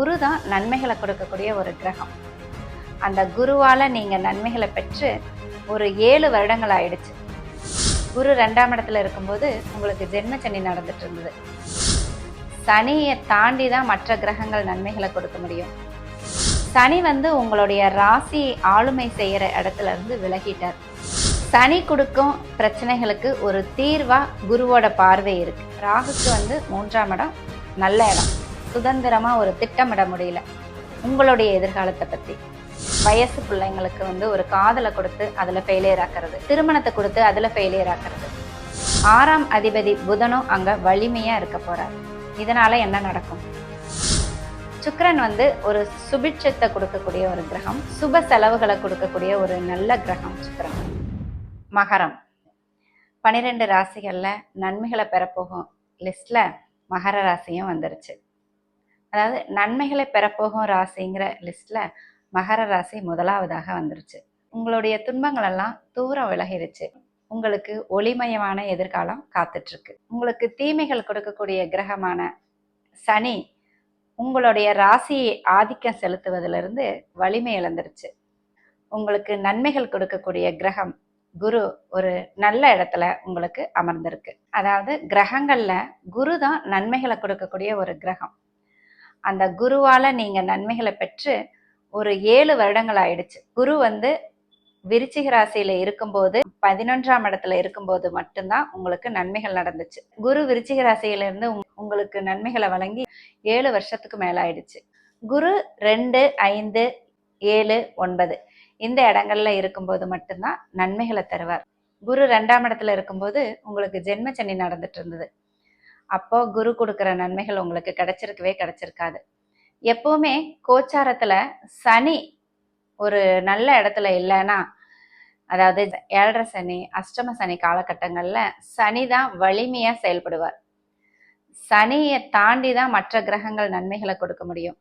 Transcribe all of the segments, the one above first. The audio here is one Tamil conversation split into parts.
குரு தான் நன்மைகளை கொடுக்கக்கூடிய ஒரு கிரகம். அந்த குருவால நீங்க நன்மைகளை பெற்று ஒரு ஏழு வருடங்கள் ஆயிடுச்சு. குரு ரெண்டாம் இடத்துல இருக்கும்போது உங்களுக்கு ஜென்ம சனி நடந்துட்டு இருந்தது. சனியை தாண்டி தான் மற்ற கிரகங்கள் நன்மைகளை கொடுக்க முடியும். சனி வந்து உங்களுடைய ராசி ஆளுமை செய்யற இடத்துல இருந்து விலகிட்டார். சனி கொடுக்கும் பிரச்சனைகளுக்கு ஒரு தீர்வா குருவோட பார்வை இருக்கு. ராகுக்கு வந்து மூன்றாம் இடம் நல்ல இடம். சுதந்திரமா ஒரு திட்டமிட முடியல. உங்களுடைய எதிர்காலத்தை பத்தி. வயசு பிள்ளைங்களுக்கு வந்து ஒரு காதலை கொடுத்து அதுல ஃபெயிலியர் ஆக்குறது. திருமணத்தை கொடுத்து அதுல ஃபெயிலியர் ஆக்குறது. ஆறாம் அதிபதி புதனும் அங்க வலிமையா இருக்க போறார். இதனால என்ன நடக்கும்? சுக்கரன் வந்து ஒரு சுபிட்சத்தை கொடுக்கக்கூடிய ஒரு கிரகம் சுப செலவுகளை கொடுக்கக்கூடிய ஒரு நல்ல கிரகம் சுக்கரன். மகரம். பனிரெண்டு ராசிகள்ல நன்மைகளை பெறப்போகும் லிஸ்ட்ல மகர ராசியும் வந்துருச்சு. அதாவது நன்மைகளை பெறப்போகும் ராசிங்கிற லிஸ்ட்ல மகர ராசி முதலாவதாக வந்துருச்சு. உங்களுடைய துன்பங்கள் எல்லாம் தூரம் விலகிருச்சு. உங்களுக்கு ஒளிமயமான எதிர்காலம் காத்துட்டு இருக்கு உங்களுக்கு தீமைகள் கொடுக்கக்கூடிய கிரகமான சனி உங்களுடைய ராசியை ஆதிக்கம் செலுத்துவதிலிருந்து வலிமை இழந்துருச்சு. உங்களுக்கு நன்மைகள் கொடுக்கக்கூடிய கிரகம் குரு ஒரு நல்ல இடத்துல உங்களுக்கு அமர்ந்திருக்கு. அதாவது கிரகங்கள்ல குரு தான் நன்மைகளை கொடுக்கக்கூடிய ஒரு கிரகம். அந்த குருவால நீங்க நன்மைகளை பெற்று ஒரு ஏழு வருடங்கள் ஆயிடுச்சு குரு வந்து விருச்சிக ராசியில இருக்கும்போது பதினொன்றாம் இடத்துல இருக்கும்போது மட்டும்தான் உங்களுக்கு நன்மைகள் நடந்துச்சு. குரு விருச்சிக ராசியில இருந்து உங்களுக்கு நன்மைகளை வழங்கி ஏழு வருஷத்துக்கு மேல ஆயிடுச்சு குரு ரெண்டு ஐந்து ஏழு ஒன்பது இந்த இடங்கள்ல இருக்கும்போது மட்டும்தான் நன்மைகளை தருவார். குரு ரெண்டாம் இடத்துல இருக்கும்போது உங்களுக்கு ஜென்ம சனி நடந்துட்டு இருந்தது. அப்போ குரு கொடுக்குற நன்மைகள் உங்களுக்கு கிடைச்சிருக்கவே கிடைச்சிருக்காது. எப்பவுமே கோச்சாரத்துல சனி ஒரு நல்ல இடத்துல இல்லைன்னா அதாவது ஏழரை சனி அஷ்டம சனி காலகட்டங்களில் சனி தான் வலிமையாக செயல்படுவார். சனியை தாண்டி தான் மற்ற கிரகங்கள் நன்மைகளை கொடுக்க முடியும்.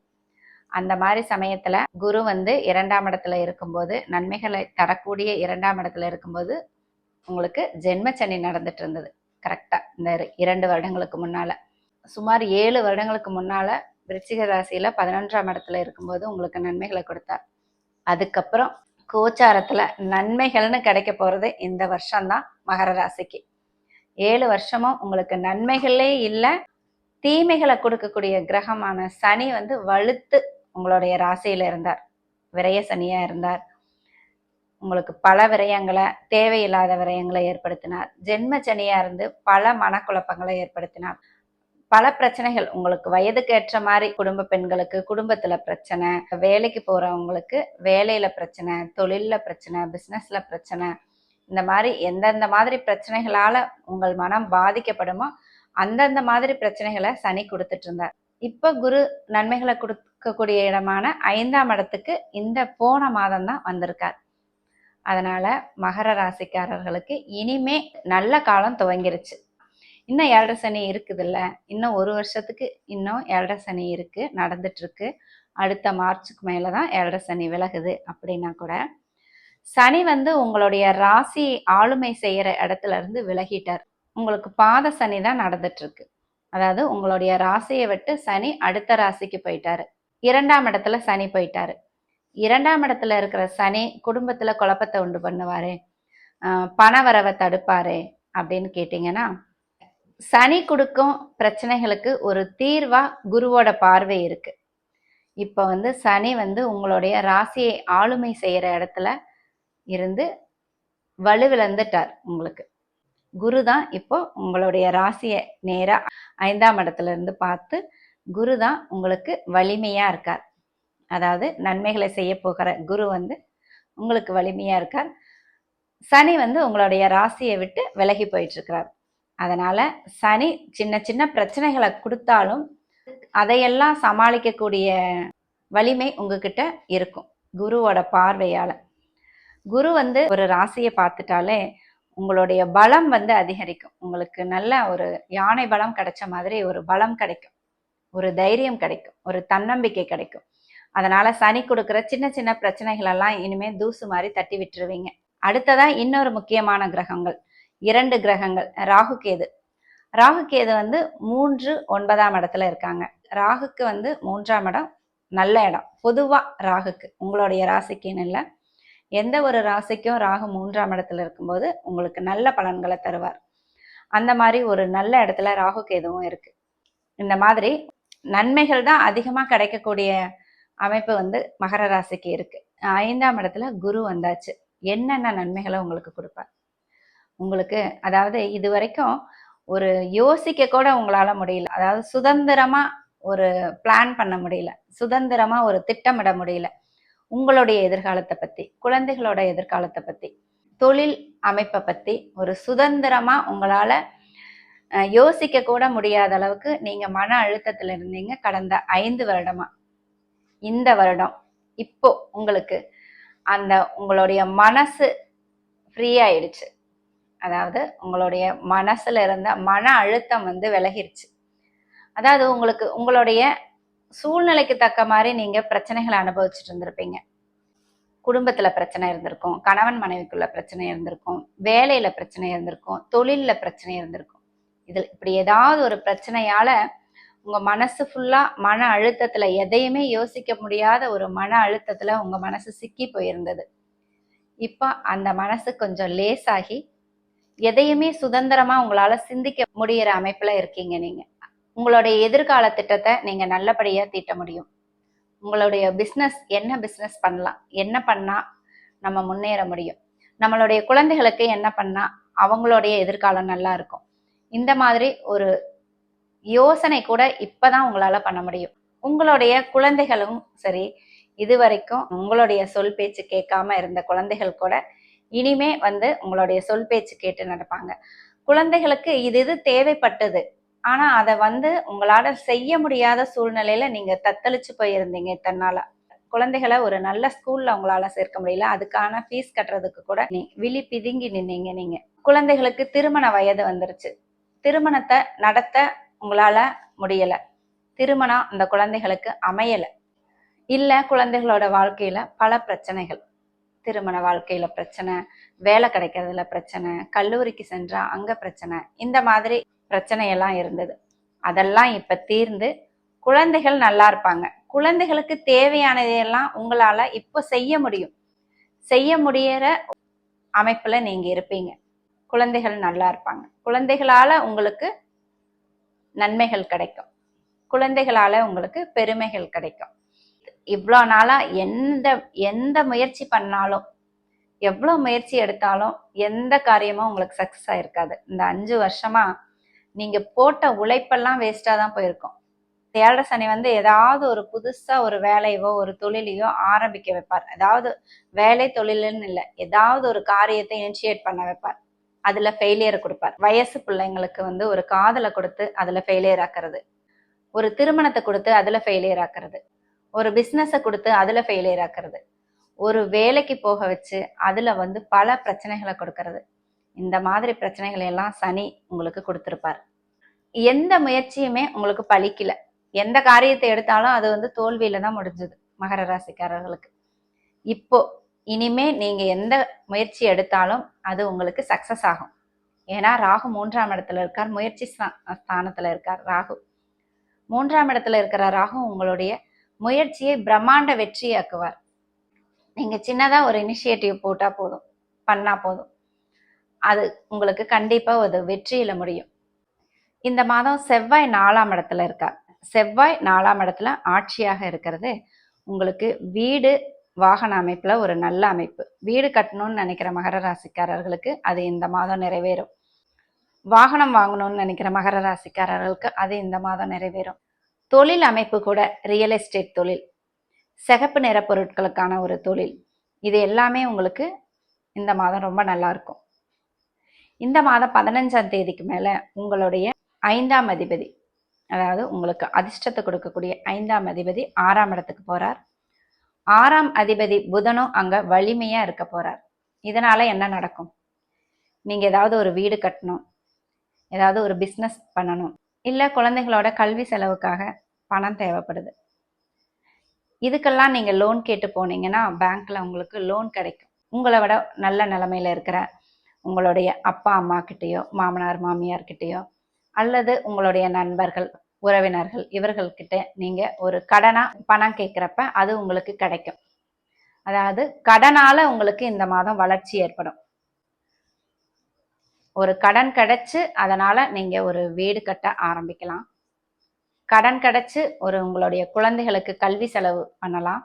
அந்த மாதிரி சமயத்துல குரு வந்து இரண்டாம் இடத்துல இருக்கும்போது நன்மைகளை தரக்கூடிய இரண்டாம் இடத்துல இருக்கும்போது உங்களுக்கு ஜென்ம சனி நடந்துட்டு இருந்தது. கரெக்டா இந்த இரு- இரண்டு வருடங்களுக்கு முன்னால. சுமார் ஏழு வருடங்களுக்கு முன்னால விருச்சிக ராசியில பதினொன்றாம் இடத்துல இருக்கும்போது உங்களுக்கு நன்மைகளை கொடுத்தார். அதுக்கப்புறம் கோச்சாரத்துல நன்மைகள்னு கிடைக்க போறது இந்த வருஷம்தான் மகர ராசிக்கு. ஏழு வருஷமும் உங்களுக்கு நன்மைகளே இல்லை. தீமைகளை கொடுக்கக்கூடிய கிரகமான சனி வந்து வலுத்து உங்களுடைய ராசியில இருந்தார். விரய சனியா இருந்தார். உங்களுக்கு பல விரயங்களை தேவையில்லாத விரயங்களை ஏற்படுத்தினார். ஜென்ம சனியா இருந்து பல மனக்குழப்பங்களை ஏற்படுத்தினார். பல பிரச்சனைகள் உங்களுக்கு வயதுக்கு ஏற்ற மாதிரி குடும்ப பெண்களுக்கு குடும்பத்துல பிரச்சனை வேலைக்கு போறவங்களுக்கு வேலையில பிரச்சனை தொழில்ல பிரச்சனை பிசினஸ்ல பிரச்சனை இந்த மாதிரி எந்தெந்த மாதிரி பிரச்சனைகளால உங்கள் மனம் பாதிக்கப்படுமோ அந்தந்த மாதிரி பிரச்சனைகளை சனி கொடுத்துட்டு இருந்தார். இப்ப குரு நன்மைகளை கொடுக்கக்கூடிய இடமான ஐந்தாம் இடத்துக்கு இந்த போன மாதம் தான் வந்திருக்கார். அதனால மகர ராசிக்காரர்களுக்கு இனிமே நல்ல காலம் துவங்கிருச்சு. இன்னும் ஏழரை சனி இருக்குதுல்ல. இன்னும் ஒரு வருஷத்துக்கு இன்னும் ஏழரை சனி இருக்கு நடந்துட்டு இருக்கு அடுத்த மார்ச்சுக்கு மேலே தான் ஏழரை சனி விலகுது அப்படின்னா கூட சனி வந்து உங்களுடைய ராசி ஆளுமை செய்கிற இடத்துல இருந்து விலகிட்டார். உங்களுக்கு பாத சனி தான் நடந்துட்டு இருக்கு அதாவது உங்களுடைய ராசியை விட்டு சனி அடுத்த ராசிக்கு போயிட்டாரு. இரண்டாம் இடத்துல சனி போயிட்டாரு. இரண்டாம் இடத்துல இருக்கிற சனி குடும்பத்துல குழப்பத்தை உண்டு பண்ணுவாரு. பண வரவை தடுப்பாரு அப்படின்னு கேட்டிங்கன்னா சனி கொடுக்கும் பிரச்சனைகளுக்கு ஒரு தீர்வா குருவோட பார்வை இருக்கு. இப்போ வந்து சனி வந்து உங்களுடைய ராசியை ஆளுமை செய்யற இடத்துல இருந்து வலுவிழந்துட்டார் உங்களுக்கு. குரு தான் இப்போ உங்களுடைய ராசியை நேராக ஐந்தாம் இடத்துல இருந்து பார்த்து குரு தான் உங்களுக்கு வலிமையா இருக்கார். அதாவது நன்மைகளை செய்ய போகிற குரு வந்து உங்களுக்கு வலிமையா இருக்கார். சனி வந்து உங்களுடைய ராசியை விட்டு விலகி போயிட்டு இருக்கிறார் அதனால சனி சின்ன சின்ன பிரச்சனைகளை கொடுத்தாலும் அதையெல்லாம் சமாளிக்கக்கூடிய வலிமை உங்ககிட்ட இருக்கும் குருவோட பார்வையால. குரு வந்து ஒரு ராசியை பார்த்துட்டாலே உங்களுடைய பலம் வந்து அதிகரிக்கும். உங்களுக்கு நல்ல ஒரு யானை பலம் கிடைச்ச மாதிரி ஒரு பலம் கிடைக்கும். ஒரு தைரியம் கிடைக்கும். ஒரு தன்னம்பிக்கை கிடைக்கும். அதனால சனி கொடுக்குற சின்ன சின்ன பிரச்சனைகள் எல்லாம் இனிமே தூசு மாதிரி தட்டி விட்டுருவீங்க. அடுத்ததா இன்னொரு முக்கியமான கிரகங்கள். இரண்டு கிரகங்கள். ராகு கேது. ராகு கேது வந்து மூன்று ஒன்பதாம் இடத்துல இருக்காங்க. ராகுக்கு வந்து மூன்றாம் இடம் நல்ல இடம். பொதுவா ராகுக்கு. உங்களுடைய ராசிக்குன்னு இல்லை? எந்த ஒரு ராசிக்கும் ராகு மூன்றாம் இடத்துல இருக்கும்போது உங்களுக்கு நல்ல பலன்களை தருவார். அந்த மாதிரி ஒரு நல்ல இடத்துல ராகுக்கு எதுவும் இருக்கு. இந்த மாதிரி நன்மைகள் தான் அதிகமாக கிடைக்கக்கூடிய அமைப்பு வந்து மகர ராசிக்கு இருக்கு. ஐந்தாம் இடத்துல குரு வந்தாச்சு. என்னென்ன நன்மைகளை உங்களுக்கு கொடுப்பார்? உங்களுக்கு அதாவது இது வரைக்கும் ஒரு யோசிக்க கூட உங்களால முடியல. அதாவது சுதந்திரமா ஒரு பிளான் பண்ண முடியல. சுதந்திரமா ஒரு திட்டமிட முடியல. உங்களுடைய எதிர்காலத்தை பத்தி குழந்தைகளோட எதிர்காலத்தை பத்தி தொழில் அமைப்பை பத்தி ஒரு சுதந்திரமா உங்களால யோசிக்க கூட முடியாத அளவுக்கு நீங்க மன அழுத்தத்துல இருந்தீங்க கடந்த ஐந்து வருடமா. இந்த வருடம். இப்போ உங்களுக்கு அந்த உங்களுடைய மனசு ஃப்ரீ ஆயிடுச்சு. அதாவது உங்களுடைய மனசுல இருந்த மன அழுத்தம் வந்து விலகிருச்சு. அதாவது உங்களுக்கு உங்களுடைய சூழ்நிலைக்கு தக்க மாதிரி நீங்க பிரச்சனைகளை அனுபவிச்சுட்டு இருந்திருப்பீங்க. குடும்பத்துல பிரச்சனை இருந்திருக்கும் கணவன் மனைவிக்குள்ள பிரச்சனை இருந்திருக்கும் வேலையில பிரச்சனை இருந்திருக்கும் தொழில்ல பிரச்சனை இருந்திருக்கும். இதில் இப்படி ஏதாவது ஒரு பிரச்சனையால உங்க மனசு ஃபுல்லா மன அழுத்தத்துல எதையுமே யோசிக்க முடியாத ஒரு மன அழுத்தத்துல உங்க மனசு சிக்கி போயிருந்தது. இப்போ அந்த மனசு கொஞ்சம் லேசாகி எதையுமே சுதந்திரமா உங்களால சிந்திக்க முடிகிற அமைப்புல இருக்கீங்க நீங்க. உங்களுடைய எதிர்கால திட்டத்தை நீங்க நல்லபடியா தீட்ட முடியும். உங்களுடைய பிஸ்னஸ் என்ன பிஸ்னஸ் பண்ணலாம்? என்ன பண்ணா நம்ம முன்னேற முடியும்? நம்மளுடைய குழந்தைகளுக்கு என்ன பண்ணா அவங்களுடைய எதிர்காலம் நல்லா இருக்கும். இந்த மாதிரி ஒரு யோசனை கூட இப்பதான் உங்களால பண்ண முடியும். உங்களுடைய குழந்தைகளும் சரி இதுவரைக்கும் உங்களுடைய சொல் பேச்சு கேட்காம இருந்த குழந்தைகள் கூட இனிமே வந்து உங்களுடைய சொல் பேச்சு கேட்டு நடப்பாங்க. குழந்தைகளுக்கு இது இது தேவைப்பட்டது. ஆனா அதை வந்து உங்களால செய்ய முடியாத சூழ்நிலையில நீங்க தத்தளிச்சு போயிருந்தீங்க இத்தனை குழந்தைகளை ஒரு நல்ல ஸ்கூல்ல உங்களால சேர்க்க முடியல. அதுக்கான ஃபீஸ் கட்டுறதுக்கு கூட நீ விழி பிதுங்கி நின்னீங்க நீங்க. குழந்தைகளுக்கு திருமண வயது வந்துருச்சு. திருமணத்தை நடத்த உங்களால முடியல. திருமணம் அந்த குழந்தைகளுக்கு அமையல. இல்ல குழந்தைகளோட வாழ்க்கையில பல பிரச்சனைகள். திருமண வாழ்க்கையில பிரச்சனை வேலை கிடைக்கிறதுல பிரச்சனை கல்லூரிக்கு சென்றா அங்க பிரச்சனை இந்த மாதிரி பிரச்சனையெல்லாம் இருந்தது. அதெல்லாம் இப்ப தீர்ந்து குழந்தைகள் நல்லா இருப்பாங்க. குழந்தைகளுக்கு தேவையானதையெல்லாம் உங்களால இப்போ செய்ய முடியும். செய்ய முடியற அமைப்புல நீங்க இருப்பீங்க. குழந்தைகள் நல்லா இருப்பாங்க. குழந்தைகளால உங்களுக்கு நன்மைகள் கிடைக்கும். குழந்தைகளால உங்களுக்கு பெருமைகள் கிடைக்கும். இவ்வளோ நாளாக எந்த எந்த முயற்சி பண்ணாலும் எவ்வளோ முயற்சி எடுத்தாலும் எந்த காரியமும் உங்களுக்கு சக்ஸஸ் ஆயிருக்காது. இந்த அஞ்சு வருஷமாக நீங்கள் போட்ட உழைப்பெல்லாம் வேஸ்ட்டாக தான் போயிருக்கும். ஏழரை சனி வந்து ஏதாவது ஒரு புதுசாக ஒரு வேலையோ ஒரு தொழிலையோ ஆரம்பிக்க வைப்பார். ஏதாவது வேலை தொழிலுன்னு இல்லை ஏதாவது ஒரு காரியத்தை இனிஷியேட் பண்ண வைப்பார். அதுல ஃபெயிலியர் கொடுப்பார். வயசு பிள்ளைங்களுக்கு வந்து ஒரு காதலை கொடுத்து அதுல ஃபெயிலியர் ஆக்குறது. ஒரு திருமணத்தை கொடுத்து அதுல ஃபெயிலியர் ஆக்குறது. ஒரு பிஸ்னஸை கொடுத்து அதுல ஃபெயிலியர் ஆக்குறது. ஒரு வேலைக்கு போக வச்சு அதுல வந்து பல பிரச்சனைகளை கொடுக்கறது. இந்த மாதிரி பிரச்சனைகளை எல்லாம் சனி உங்களுக்கு கொடுத்துருப்பார். எந்த முயற்சியுமே உங்களுக்கு பழிக்கல. எந்த காரியத்தை எடுத்தாலும் அது வந்து தோல்வியில தான் முடிஞ்சது. மகர ராசிக்காரர்களுக்கு. இப்போ இனிமே நீங்க எந்த முயற்சி எடுத்தாலும் அது உங்களுக்கு சக்சஸ் ஆகும். ஏன்னா ராகு மூன்றாம் இடத்துல இருக்கார் முயற்சி ஸ்தா- ஸ்தானத்துல இருக்கார் ராகு. மூன்றாம் இடத்துல இருக்கிற ராகு உங்களுடைய முயற்சியை பிரம்மாண்ட வெற்றியாக்குவார். நீங்க சின்னதா ஒரு இனிஷியேட்டிவ் போட்டா போதும் பண்ணா போதும். அது உங்களுக்கு கண்டிப்பா ஒரு வெற்றியில முடியும். இந்த மாதம் செவ்வாய் நாலாம் இடத்துல இருக்கார். செவ்வாய் நாலாம் இடத்துல ஆட்சியாக இருக்கிறது உங்களுக்கு வீடு வாகன அமைப்புல ஒரு நல்ல அமைப்பு. வீடு கட்டணும்னு நினைக்கிற மகர ராசிக்காரர்களுக்கு அது இந்த மாதம் நிறைவேறும். வாகனம் வாங்கணும்னு நினைக்கிற மகர ராசிக்காரர்களுக்கு அது இந்த மாதம் நிறைவேறும். தொழில் அமைப்பு கூட ரியல் எஸ்டேட் தொழில். சிகப்பு நிற பொருட்களுக்கான ஒரு தொழில். இது எல்லாமே உங்களுக்கு இந்த மாதம் ரொம்ப நல்லா இருக்கும். இந்த மாதம் பதினஞ்சாம் தேதிக்கு மேல உங்களுடைய ஐந்தாம் அதிபதி அதாவது உங்களுக்கு அதிர்ஷ்டத்தை கொடுக்கக்கூடிய ஐந்தாம் அதிபதி ஆறாம் இடத்துக்கு போறார். ஆறாம் அதிபதி புதனும் அங்க வலிமையா இருக்க போறார். இதனால என்ன நடக்கும்? நீங்க ஏதாவது ஒரு வீடு கட்டணும். ஏதாவது ஒரு பிஸ்னஸ் பண்ணணும். இல்ல குழந்தைகளோட கல்வி செலவுக்காக பணம் தேவைப்படுது. இதுக்கெல்லாம் நீங்க லோன் கேட்டு போனீங்கன்னா பேங்க்ல உங்களுக்கு லோன் கிடைக்கும். உங்களை விட நல்ல நிலைமையில இருக்கிற உங்களுடைய அப்பா அம்மா கிட்டேயோ மாமனார் மாமியார் கிட்டேயோ அல்லது உங்களுடைய நண்பர்கள் உறவினர்கள் இவர்கள்கிட்ட நீங்கள் ஒரு கடனாக பணம் கேட்குறப்ப அது உங்களுக்கு கிடைக்கும். அதாவது கடனால் உங்களுக்கு இந்த மாதம் வளர்ச்சி ஏற்படும். ஒரு கடன் கிடைச்சு அதனால் நீங்கள் ஒரு வீடு கட்ட ஆரம்பிக்கலாம். கடன் கிடைச்சு ஒரு உங்களுடைய குழந்தைகளுக்கு கல்வி செலவு பண்ணலாம்.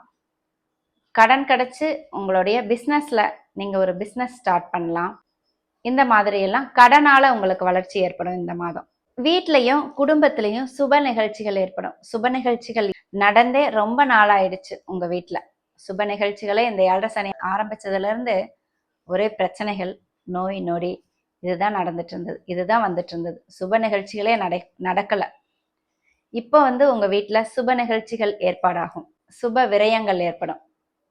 கடன் கிடைச்சு உங்களுடைய பிஸ்னஸில் நீங்கள் ஒரு பிஸ்னஸ் ஸ்டார்ட் பண்ணலாம். இந்த மாதிரியெல்லாம் கடனால் உங்களுக்கு வளர்ச்சி ஏற்படும் இந்த மாதம். வீட்லயும் குடும்பத்திலையும் சுப நிகழ்ச்சிகள் ஏற்படும். சுப நிகழ்ச்சிகள் நடந்தே ரொம்ப நாளாயிடுச்சு உங்க வீட்டுல சுப நிகழ்ச்சிகளே இந்த ஏழரை சனி ஆரம்பிச்சதுல இருந்து ஒரே பிரச்சனைகள் நோய் நொடி இதுதான் நடந்துட்டு இருந்தது இதுதான் வந்துட்டு இருந்தது சுப நிகழ்ச்சிகளே நடை நடக்கல. இப்போ வந்து உங்க வீட்டுல சுப நிகழ்ச்சிகள் ஏற்பாடாகும். சுப விரயங்கள் ஏற்படும்.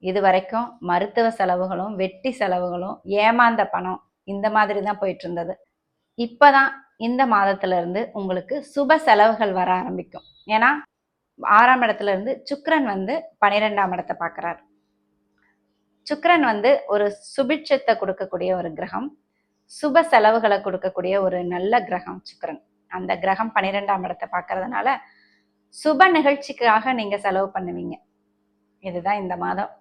இது வரைக்கும் மருத்துவ செலவுகளும் வெட்டி செலவுகளும் ஏமாந்த பணம் இந்த மாதிரி தான் போயிட்டு இருந்தது இப்பதான் இந்த மாதத்துல இருந்து உங்களுக்கு சுப செலவுகள் வர ஆரம்பிக்கும். ஏன்னா ஆறாம் இடத்துல இருந்து சுக்கரன் வந்து பனிரெண்டாம் இடத்தை பார்க்கறாரு. சுக்கரன் வந்து ஒரு சுபிட்சத்தை கொடுக்கக்கூடிய ஒரு கிரகம் சுப செலவுகளை கொடுக்கக்கூடிய ஒரு நல்ல கிரகம் சுக்கரன். அந்த கிரகம் பன்னிரெண்டாம் இடத்தை பார்க்கறதுனால சுப நிகழ்ச்சிக்காக நீங்க செலவு பண்ணுவீங்க. இதுதான் இந்த மாதம்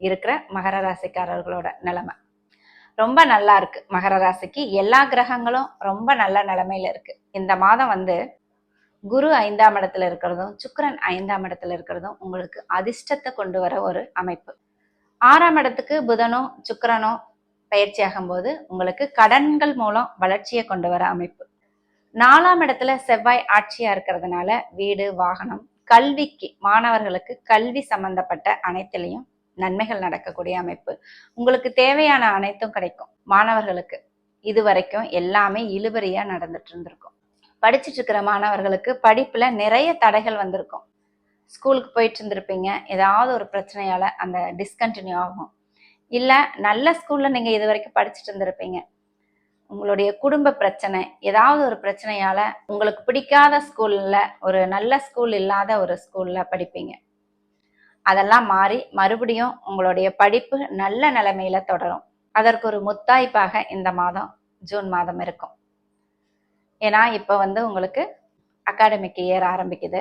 இருக்கிற மகர ராசிக்காரர்களோட நிலைமை. ரொம்ப நல்லா இருக்கு. மகர ராசிக்கு எல்லா கிரகங்களும் ரொம்ப நல்ல நிலைமையில இருக்கு. இந்த மாதம் வந்து குரு ஐந்தாம் இடத்துல இருக்கிறதும் சுக்கரன் ஐந்தாம் இடத்துல இருக்கிறதும் உங்களுக்கு அதிர்ஷ்டத்தை கொண்டு வர ஒரு அமைப்பு. ஆறாம் இடத்துக்கு புதனும் சுக்கிரனும் பயிற்சியாகும் போது உங்களுக்கு கடன்கள் மூலம் வளர்ச்சியை கொண்டு வர அமைப்பு. நாலாம் இடத்துல செவ்வாய் ஆட்சியா இருக்கிறதுனால வீடு வாகனம் கல்விக்கு மாணவர்களுக்கு கல்வி சம்பந்தப்பட்ட அனைத்திலையும் நன்மைகள் நடக்கக்கூடிய அமைப்பு. உங்களுக்கு தேவையான அனைத்தும் கிடைக்கும். மாணவர்களுக்கு இது வரைக்கும் எல்லாமே இழுபறியா நடந்துட்டு இருந்திருக்கும். படிச்சுட்டு இருக்கிற மாணவர்களுக்கு படிப்புல நிறைய தடைகள் வந்திருக்கும். ஸ்கூலுக்கு போயிட்டு இருந்திருப்பீங்க. ஏதாவது ஒரு பிரச்சனையால அந்த டிஸ்கண்டினியூ ஆகும். இல்ல நல்ல ஸ்கூல்ல நீங்க இது வரைக்கும் படிச்சுட்டு இருந்திருப்பீங்க. உங்களுடைய குடும்ப பிரச்சனை ஏதாவது ஒரு பிரச்சனையால உங்களுக்கு பிடிக்காத ஸ்கூல்ல ஒரு நல்ல ஸ்கூல் இல்லாத ஒரு ஸ்கூல்ல படிப்பீங்க. அதெல்லாம் மாறி மறுபடியும் உங்களுடைய படிப்பு நல்ல நிலைமையில தொடரும். அதற்கு ஒரு முத்தாய்ப்பாக இந்த மாதம் ஜூன் மாதம் இருக்கும். ஏன்னா இப்போ வந்து உங்களுக்கு அகாடமிக் இயர் ஆரம்பிக்குது.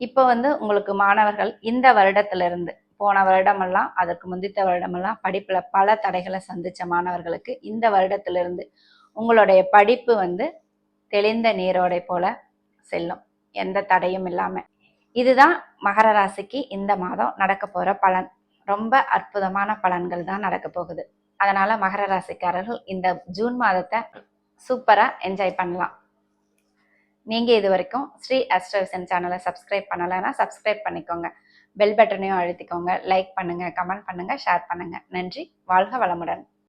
இப்போ வந்து உங்களுக்கு மாணவர்கள் இந்த வருடத்திலிருந்து போன வருடமெல்லாம் அதற்கு முந்தித்த வருடமெல்லாம் படிப்பில் பல தடைகளை சந்தித்த மாணவர்களுக்கு இந்த வருடத்திலிருந்து உங்களுடைய படிப்பு வந்து தெளிந்த நீரோடை போல செல்லும். எந்த தடையும் இல்லாமல் இதுதான் மகர ராசிக்கு இந்த மாதம் நடக்க போற பலன். ரொம்ப அற்புதமான பலன்கள் தான் நடக்க போகுது. அதனால மகர ராசிக்காரர்கள் இந்த ஜூன் மாதத்தை சூப்பரா என்ஜாய் பண்ணலாம். நீங்க இது வரைக்கும் ஸ்ரீ அஸ்ட்ரவிசன் சேனலை சப்ஸ்கிரைப் பண்ணலைன்னா சப்ஸ்கிரைப் பண்ணிக்கோங்க. பெல் பட்டனையும் அழுத்திக்கோங்க. லைக் பண்ணுங்க கமெண்ட் பண்ணுங்க ஷேர் பண்ணுங்க. நன்றி. வாழ்க வளமுடன்.